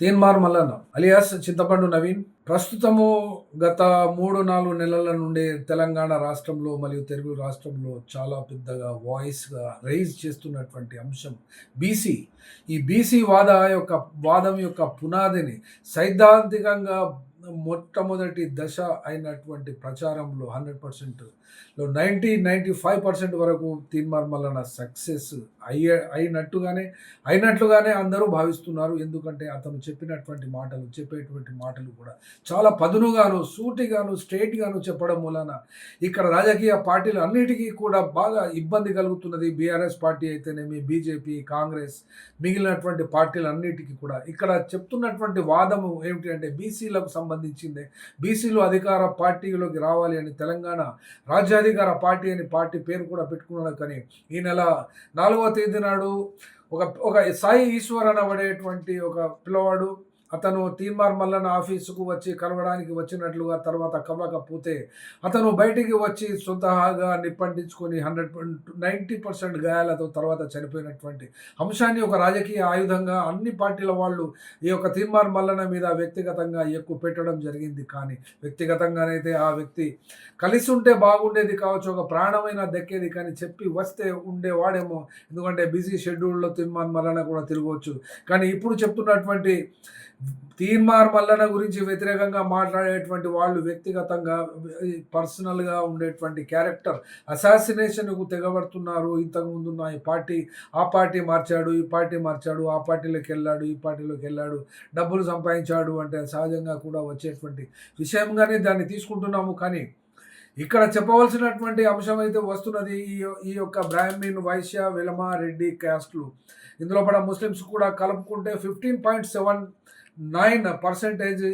Teenmar Mallanna alias చింతపండు నవీన్. ప్రస్తుతము గత మూడు నాలుగు నెలల నుండి తెలంగాణ రాష్ట్రంలో మరియు తెలుగు రాష్ట్రంలో చాలా పెద్దగా వాయిస్గా రైజ్ చేస్తున్నటువంటి అంశం బీసీ ఈ బీసీ వాద యొక్క వాదం యొక్క పునాదిని సైద్ధాంతికంగా మొట్టమొదటి దశ అయినటువంటి ప్రచారంలో హండ్రెడ్ పర్సెంట్లో నైంటీ నైంటీ ఫైవ్ పర్సెంట్ వరకు తీన్మార్ మల్లన సక్సెస్ అయ్యే అయినట్టుగానే అయినట్లుగానే అందరూ భావిస్తున్నారు. ఎందుకంటే అతను చెప్పినటువంటి మాటలు చెప్పేటువంటి మాటలు కూడా చాలా పదునుగాను సూటిగాను స్ట్రేట్గాను చెప్పడం వలన ఇక్కడ రాజకీయ పార్టీలు అన్నిటికీ కూడా బాగా ఇబ్బంది కలుగుతున్నది. బీఆర్ఎస్ పార్టీ అయితేనేమి బీజేపీ కాంగ్రెస్ మిగిలినటువంటి పార్టీలు అన్నిటికీ కూడా. ఇక్కడ చెప్తున్నటువంటి వాదము ఏమిటి అంటే బీసీలకు సంబంధించిందే. బీసీలు అధికార పార్టీలోకి రావాలి అని తెలంగాణ రాజ్యాధికార పార్టీ అని పార్టీ పేరు కూడా పెట్టుకున్నాడు కానీ ఈ నెల నాలుగవ తేదీ నాడు ఒక ఒక సాయి ఈశ్వర్ అనబడేటువంటి ఒక పిల్లవాడు అతను తీన్మార్ మల్లన్న ఆఫీసుకు వచ్చి కలవడానికి వచ్చినట్లుగా తర్వాత కలవకపోతే అతను బయటికి వచ్చి స్వతహాగా నిప్పండించుకొని హండ్రెడ్ నైంటీ పర్సెంట్ గాయాలతో తర్వాత చనిపోయినటువంటి అంశాన్ని ఒక రాజకీయ ఆయుధంగా అన్ని పార్టీల వాళ్ళు ఈ యొక్క తీన్మార్ మల్లన్న మీద వ్యక్తిగతంగా ఎక్కువ పెట్టడం జరిగింది. కానీ వ్యక్తిగతంగానైతే ఆ వ్యక్తి కలిసి ఉంటే బాగుండేది కావచ్చు ఒక ప్రాణమైన దక్కేది కానీ చెప్పి వస్తే ఉండేవాడేమో. ఎందుకంటే బిజీ షెడ్యూల్లో తీన్మార్ మల్లన్న కూడా తిరగవచ్చు. కానీ ఇప్పుడు చెప్తున్నటువంటి తీన్మార్ మల్లన గురించి వ్యతిరేకంగా మాట్లాడేటువంటి వాళ్ళు వ్యక్తిగతంగా పర్సనల్గా ఉండేటువంటి క్యారెక్టర్ అసాసినేషన్కు తెగబడుతున్నారు. ఇంతకుముందు ఈ పార్టీ ఆ పార్టీ మార్చాడు ఈ పార్టీ మార్చాడు ఆ పార్టీలోకి వెళ్ళాడు ఈ పార్టీలోకి వెళ్ళాడు డబ్బులు సంపాదించాడు అంటే సహజంగా కూడా వచ్చేటువంటి విషయంగానే దాన్ని తీసుకుంటున్నాము. కానీ ఇక్కడ చెప్పవలసినటువంటి అంశం అయితే వస్తున్నది ఈ ఈ యొక్క బ్రాహ్మీణ్ వైశ్య విలమ రెడ్డి క్యాస్ట్లు. ఇందులో పడ ముస్లిమ్స్ కూడా కలుపుకుంటే fifteen point seven nine percentage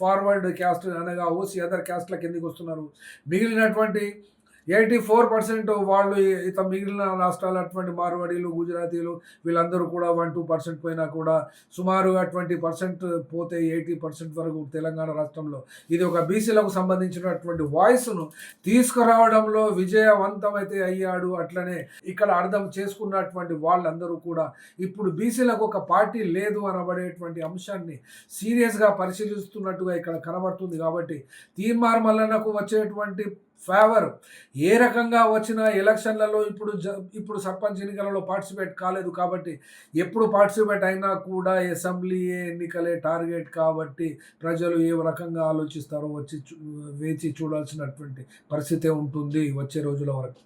forward caste అనగా ఓసీ అదర్ క్యాస్ట్ల కిందికి వస్తున్నారు. మిగిలినటువంటి ఎయిటీ ఫోర్ పర్సెంట్ వాళ్ళు ఇత మిగిలిన రాష్ట్రాలు అటువంటి మార్వాడీలు గుజరాతీలు వీళ్ళందరూ కూడా వన్ టూ పర్సెంట్ పోయినా కూడా సుమారుగా ట్వంటీ పర్సెంట్ పోతే ఎయిటీ పర్సెంట్ వరకు తెలంగాణ రాష్ట్రంలో. ఇది ఒక బీసీలకు సంబంధించినటువంటి వాయిస్ను తీసుకురావడంలో విజయవంతమైతే అయ్యాడు. అట్లనే ఇక్కడ అర్థం చేసుకున్నటువంటి వాళ్ళందరూ కూడా ఇప్పుడు బీసీలకు ఒక పార్టీ లేదు అనబడేటువంటి అంశాన్ని సీరియస్గా పరిశీలిస్తున్నట్టుగా ఇక్కడ కనబడుతుంది. కాబట్టి తీర్మార్ మల్లన్నకు వచ్చేటువంటి ఫేవర్. ఏ రకంగా వచ్చిన ఎలక్షన్లలో ఇప్పుడు జ ఇప్పుడు సర్పంచ్ ఎన్నికలలో పార్టిసిపేట్ కాలేదు కాబట్టి ఎప్పుడు పార్టిసిపేట్ అయినా కూడా అసెంబ్లీ ఎన్నికలే టార్గెట్ కాబట్టి ప్రజలు ఏ రకంగా ఆలోచిస్తారో వచ్చి వేచి చూడాల్సినటువంటి పరిస్థితి ఉంటుంది వచ్చే రోజుల వరకు.